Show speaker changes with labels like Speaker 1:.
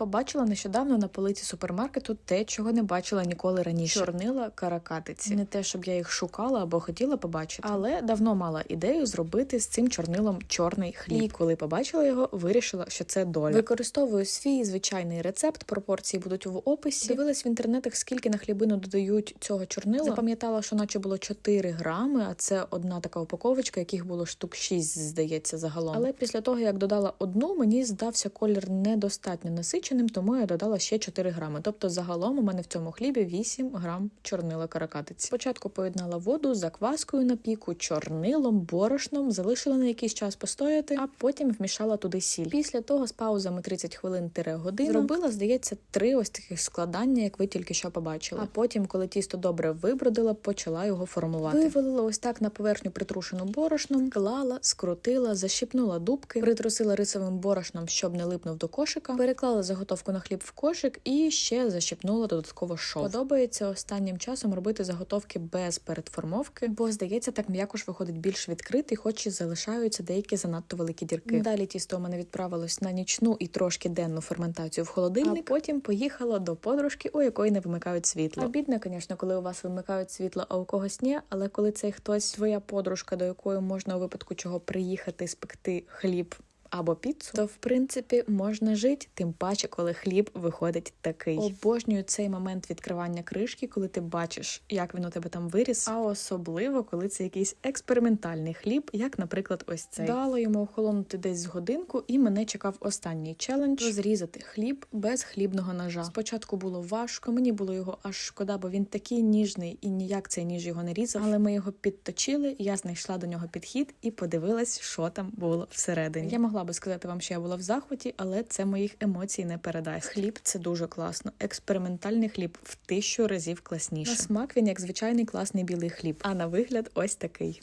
Speaker 1: Побачила нещодавно на полиці супермаркету те, чого не бачила ніколи раніше. Чорнила каракатиці. Не те, щоб я їх шукала або хотіла побачити, але давно мала ідею зробити з цим чорнилом чорний хліб. І коли побачила його, вирішила, що це доля. Використовую свій звичайний рецепт. Пропорції будуть в описі. Дивилась в інтернетах, скільки на хлібину додають цього чорнила. Запам'ятала, що наче було 4 грами, а це одна така упаковочка, яких було штук 6, здається, загалом. Але після того, як додала одну, мені здався колір недостатньо насиченим, тому я додала ще 4 грами. Тобто, загалом у мене в цьому хлібі 8 грам чорнила каракатиці. Спочатку поєднала воду з закваскою на піку, чорнилом, борошном, залишила на якийсь час постояти, а потім вмішала туди сіль. Після того з паузами 30 хвилин тире годину зробила, здається, три ось таких складання, як ви тільки що побачили. А потім, коли тісто добре вибродила, почала його формувати. Вивалила ось так на поверхню притрушену борошном, клала, скрутила, защипнула дубки, притрусила рисовим борошном, щоб не липнув до кошика, переклала заготовку на хліб в кошик і ще защипнула додатково шов. Подобається останнім часом робити заготовки без передформовки, бо здається, так м'якош виходить більш відкритий, хоч і залишаються деякі занадто великі дірки. Далі тісто у мене відправилось на нічну і трошки денну ферментацію в холодильник. А потім поїхала до подружки, у якої не вимикають світло. Обідно, звісно, коли у вас вимикають світло, а у когось ні. Але коли цей хтось твоя подружка, до якої можна у випадку чого приїхати спекти хліб. Або піцу, то в принципі можна жити, тим паче, коли хліб виходить такий. Обожнюю цей момент відкривання кришки, коли ти бачиш, як він у тебе там виріс. А особливо, коли це якийсь експериментальний хліб, як, наприклад, ось цей. Дало йому охолонути десь з годинку, і мене чекав останній челендж розрізати хліб без хлібного ножа. Спочатку було важко, мені було його аж шкода, бо він такий ніжний і ніяк цей ніж його не різав. Але ми його підточили. Я знайшла до нього підхід і подивилась, що там було всередині. Я могла би сказати вам, що я була в захваті, але це моїх емоцій не передасть. Хліб це дуже класно. Експериментальний хліб в тисячу разів класніше. На смак він як звичайний класний білий хліб, а на вигляд ось такий.